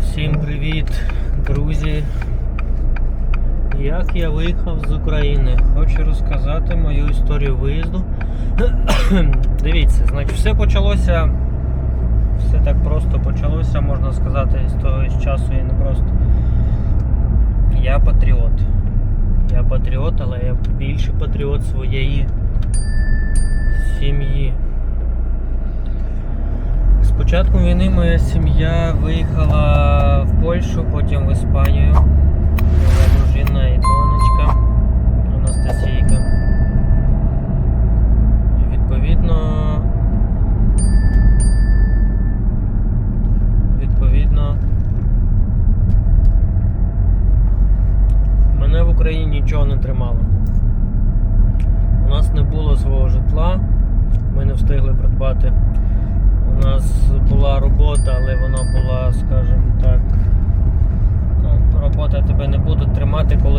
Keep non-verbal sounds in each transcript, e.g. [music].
Всім привіт, друзі! Як я виїхав з України? Хочу розказати мою історію виїзду. [coughs] Дивіться, значить, все почалося. Все так просто почалося, можна сказати, з того часу і не просто. Я патріот. Я патріот, але я більше патріот своєї сім'ї. З початку війни моя сім'я виїхала в Польщу, потім в Іспанію.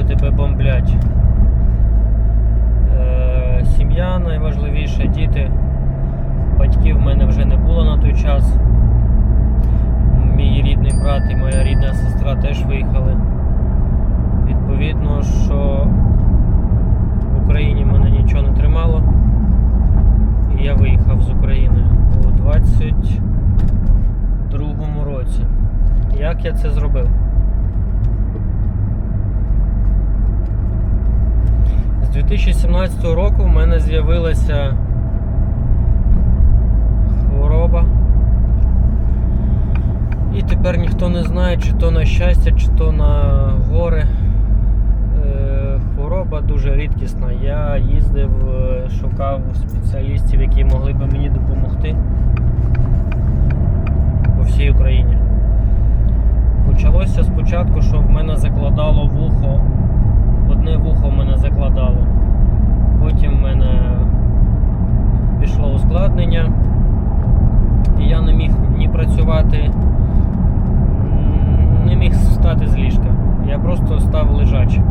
Коли тебе бомблять. Е, сім'я найважливіше, діти. Батьків в мене вже не було на той час. Мій рідний брат і моя рідна сестра теж виїхали. Відповідно, що в Україні мене нічого не тримало. І я виїхав з України у 22-му році. Як я це зробив? З 2017 року в мене з'явилася хвороба. І тепер ніхто не знає, чи то на щастя, чи то на горе. Е, Хвороба дуже рідкісна. Я їздив, е, шукав спеціалістів, які могли би мені допомогти по всій Україні. Почалося спочатку, що в мене закладало вухо. Одне вухо в мене закладало. Потім в мене пішло ускладнення. І я не міг ні працювати, не міг встати з ліжка. Я просто став лежачим.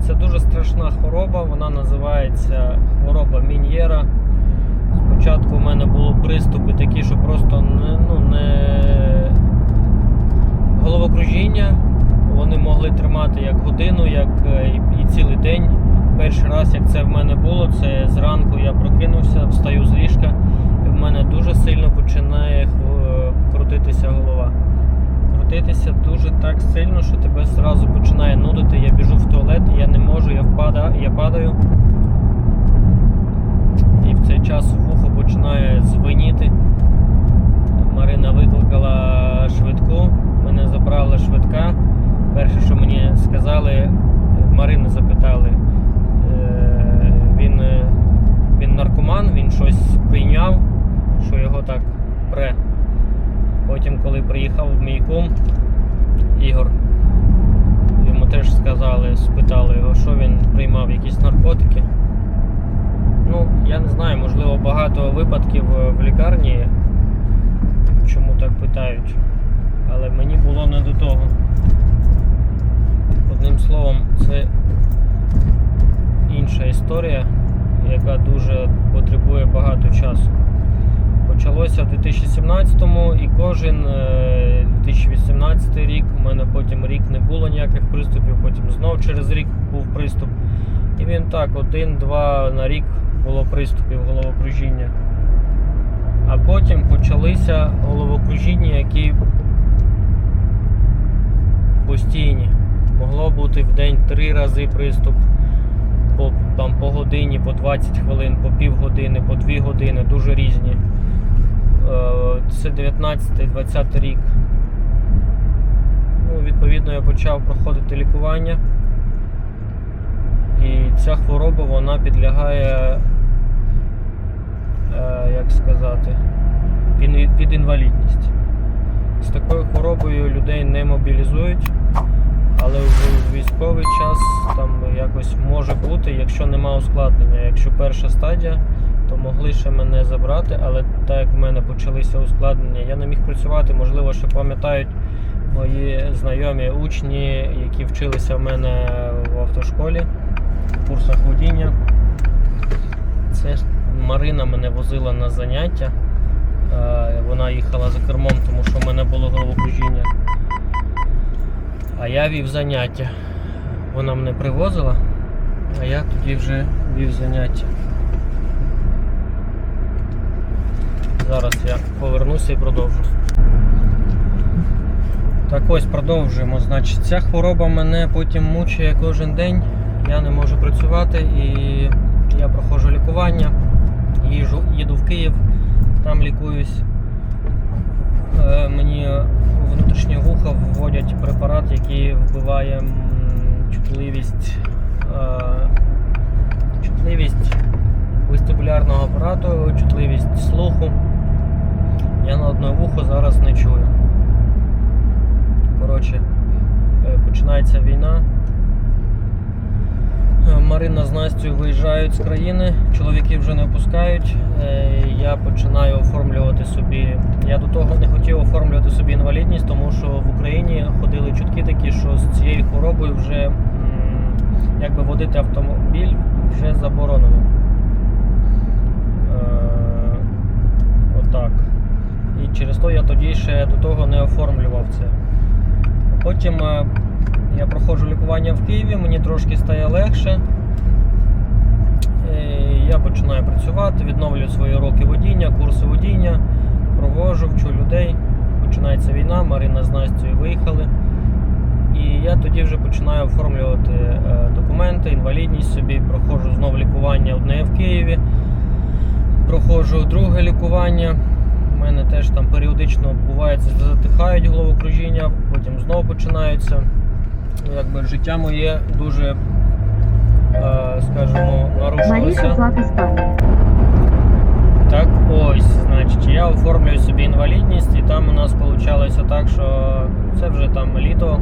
Це дуже страшна хвороба, вона називається хвороба Мін'єра. Спочатку в мене були приступи такі, що просто не, ну, не головокружіння. Вони могли тримати як годину, як е, і, цілий день. Перший раз, як це в мене було, це зранку я прокинувся, встаю з ліжка, і в мене дуже сильно починає крутитися голова крутитися дуже так сильно, що тебе зразу починає нудити. Я біжу в туалет, я не можу, я впадаю, я падаю. І в цей час вухо починає дзвеніти. Марина викликала швидку, мене забрала швидка. Перше, що мені сказали, Марини запитали, е, він, е, він наркоман, він щось прийняв, що його так пре. Потім, коли приїхав мій кум Ігор, йому теж сказали, спитали його, що він приймав якісь наркотики. Ну, я не знаю, можливо, багато випадків е, в лікарні, чому так питають. Але мені було не до того. Одним словом, це інша історія, яка дуже потребує багато часу почалося в 2017-му і кожен е, 2018 рік. У мене потім рік не було ніяких приступів, потім знов через рік був приступ. І він так, один-два на рік було приступів головокружіння. А потім почалися головокружіння, які постійні. Могло бути в день три рази приступ. По, там, по годині, по 20 хвилин, по півгодини, по 2 години, дуже різні. Е, Це 19-20 рік. Ну, відповідно, я почав проходити лікування. І ця хвороба вона підлягає, е, як сказати, під, під інвалідність. З такою хворобою людей не мобілізують, але в військовий час там якось може бути, якщо нема ускладнення. Якщо перша стадія, то могли ще мене забрати, але так як в мене почалися ускладнення, я не міг працювати. Можливо, ще пам'ятають мої знайомі учні, які вчилися в мене в автошколі, в курсах водіння. Це Марина мене возила на заняття. Е, Вона їхала за кермом, тому що в мене було головокружіння. А я вів заняття. Вона мене привозила, а я тоді вже вів заняття. Зараз я повернуся і продовжу. Так ось продовжуємо. Значить, ця хвороба мене потім мучає кожен день. Я не можу працювати і я проходжу лікування. Їжу, їду в Київ, там лікуюсь. Е, Мені внутрішнє вухо вводять препарат, який вбиває чутливість, е, чутливість вестибулярного апарату, чутливість слуху. Я на одне вухо зараз не чую. Коротше, е, починається війна. Е, Марина з Настю виїжджають з країни, чоловіки вже не опускають. Е, Я починаю оформлювати собі. Я до того не хотів оформлювати собі інвалідність, тому що в Україні ходили чутки такі, що з цією хворобою вже якби водити автомобіль вже заборонено. Отак. І через то я тоді ще до того не оформлював це. Потім е, я проходжу лікування в Києві, мені трошки стає легше. Е, Я починаю працювати, відновлюю свої уроки водіння, курси водіння, провожу, вчу людей. Починається війна, Марина з Настю виїхали. І я тоді вже починаю оформлювати е, документи, інвалідність собі, проходжу знову лікування одне в Києві, проходжу друге лікування. Мене теж там періодично відбувається, затихають головокружіння, потім знову починаються. Ну, Якби життя моє дуже, е, скажімо, нарушилося. Так ось, значить, я оформлюю собі інвалідність, і там у нас вийшло так, що це вже там літо.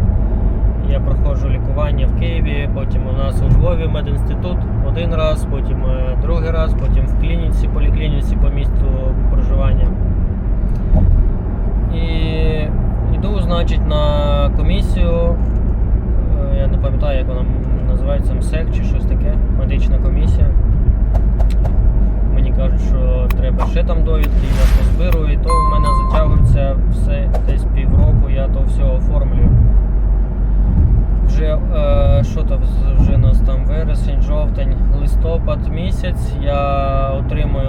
Я проходжу лікування в Києві, потім у нас у Львові медінститут один раз, потім е, другий раз, потім в клініці, поліклініці по місту проживання. І йду, значить, на комісію. е, Я не пам'ятаю, як вона називається МСЕК чи щось таке, медична комісія. Мені кажуть, що треба ще там довідки, я позбирую, і то в мене затягується все десь півроку, я то все оформлюю. Вже е, що там вже у нас там вересень, жовтень, листопад місяць. Я отримую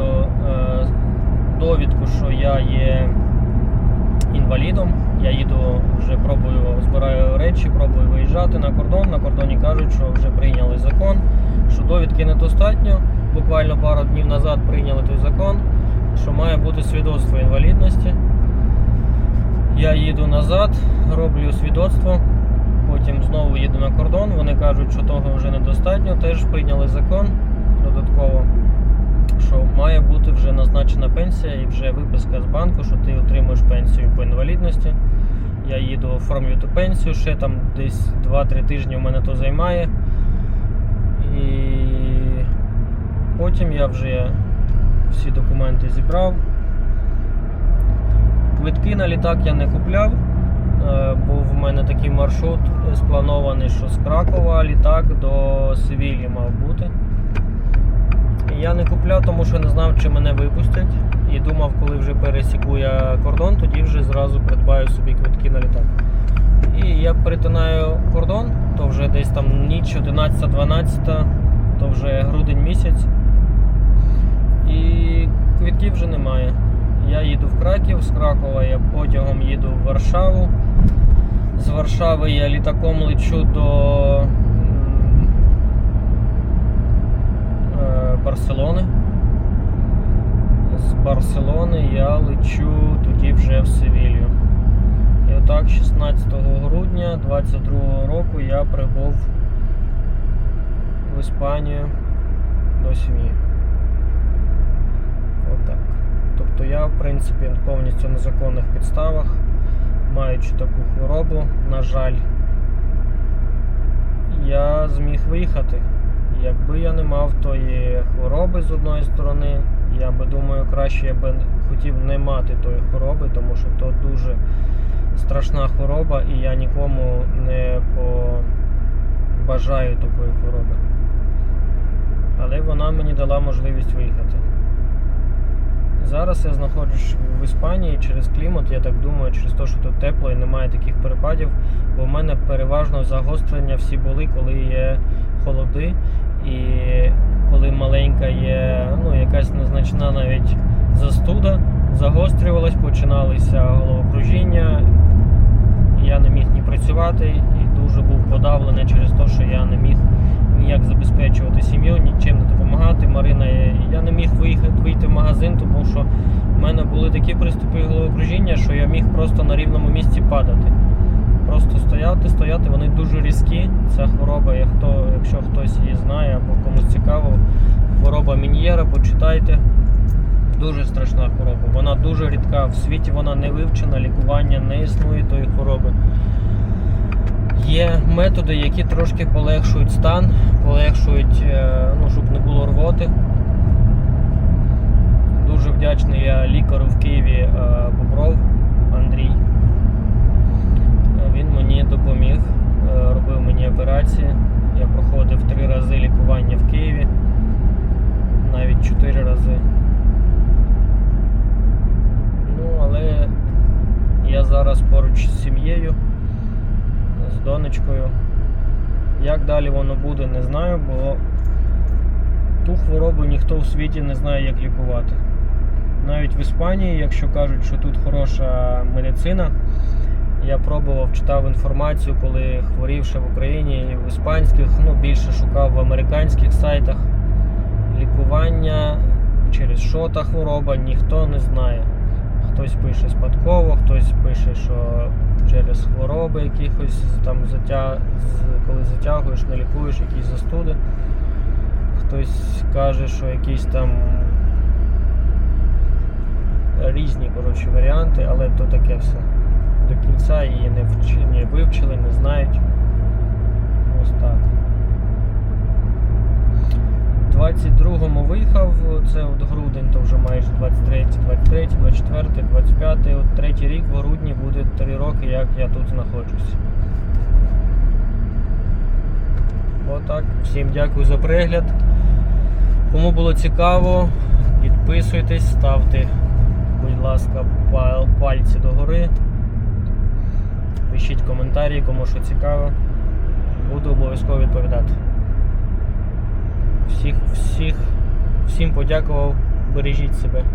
я є інвалідом. Я їду вже пробую, збираю речі, пробую виїжджати на кордон. На кордоні кажуть, що вже прийняли закон, що довідки недостатньо. Буквально пару днів назад прийняли той закон, що має бути свідоцтво інвалідності. Я їду назад, роблю свідоцтво, потім знову їду на кордон. Вони кажуть, що того вже недостатньо. Теж прийняли закон додатково, що має бути вже назначена пенсія і вже виписка з банку, що ти отримуєш пенсію по інвалідності. Я їду оформлю ту пенсію, ще там десь 2-3 тижні у мене то займає. І потім я вже всі документи зібрав. Квитки на літак я не купляв. Е, Був в мене такий маршрут спланований, що з Кракова літак до Севілі мав бути. Я не купляв, тому що не знав, чи мене випустять. І думав, коли вже пересіку я кордон, тоді вже зразу придбаю собі квитки на літак. І я перетинаю кордон, то вже десь там ніч 11-12, то вже грудень місяць. І квитків вже немає. Я їду в Краків, з Кракова я потягом їду в Варшаву. З Варшави я літаком лечу до м, е, Барселони. З Барселони я лечу тоді вже в Севілью. І отак 16 грудня 22 року я прибув в Іспанію до сім'ї. Отак. Тобто я, в принципі, повністю на законних підставах, маючи таку хворобу, на жаль, я зміг виїхати. Якби я не мав тої хвороби з одної сторони, я би думаю, краще я би хотів не мати тої хвороби, тому що то дуже страшна хвороба, і я нікому не бажаю такої хвороби. Вона мені дала можливість виїхати. Зараз я знаходжусь в Іспанії через клімат, я так думаю, через те, що тут тепло і немає таких перепадів, бо в мене переважно загострення всі були, коли є холоди, і коли маленька є ну, якась незначна навіть застуда, загострювалась, починалися головокружіння, я не міг ні працювати, і дуже був подавлений через те, що я не міг ніяк забезпечувати сім'ю, нічим не допомагати. Марина, я не міг виїхати вийти в магазин, тому що в мене були такі приступи головокружіння, що я міг просто на рівному місці падати. Просто стояти, стояти, вони дуже різкі. Ця хвороба, хто, якщо хтось її знає або комусь цікаво, хвороба Мін'єра, почитайте. Дуже страшна хвороба. Вона дуже рідка. В світі вона не вивчена, лікування не існує тої хвороби. Є методи, які трошки полегшують стан, полегшують, е, ну, щоб не було рвоти. Дуже вдячний я лікарю в Києві е, Бобров Андрій. Е, Він мені допоміг, робив мені операції. Я проходив три рази лікування в Києві, навіть чотири рази. Ну, але я зараз поруч з сім'єю з донечкою. Як далі воно буде, не знаю, бо ту хворобу ніхто в світі не знає, як лікувати. Навіть в Іспанії, якщо кажуть, що тут хороша медицина, я пробував, читав інформацію, коли хворів ще в Україні і в іспанських, ну більше шукав в американських сайтах. Лікування через що та хвороба, ніхто не знає. Хтось пише спадково, хтось пише, що через хвороби якихось там затя... коли затягуєш, не лікуєш якісь застуди. Хтось каже, що якісь там різні коротше, варіанти, але то таке все. До кінця її не, вч... не вивчили, не знають. Ось так. 22-му виїхав, це от грудень, то вже майже 23, 23, 24, 25. От третій рік в грудні буде 3 роки, як я тут знаходжусь. Отак. Всім дякую за перегляд. Кому було цікаво, підписуйтесь, ставте, будь ласка, пальці догори. Пишіть коментарі, кому що цікаво. Буду обов'язково відповідати. Всіх, всіх, всім подякував. Бережіть себе.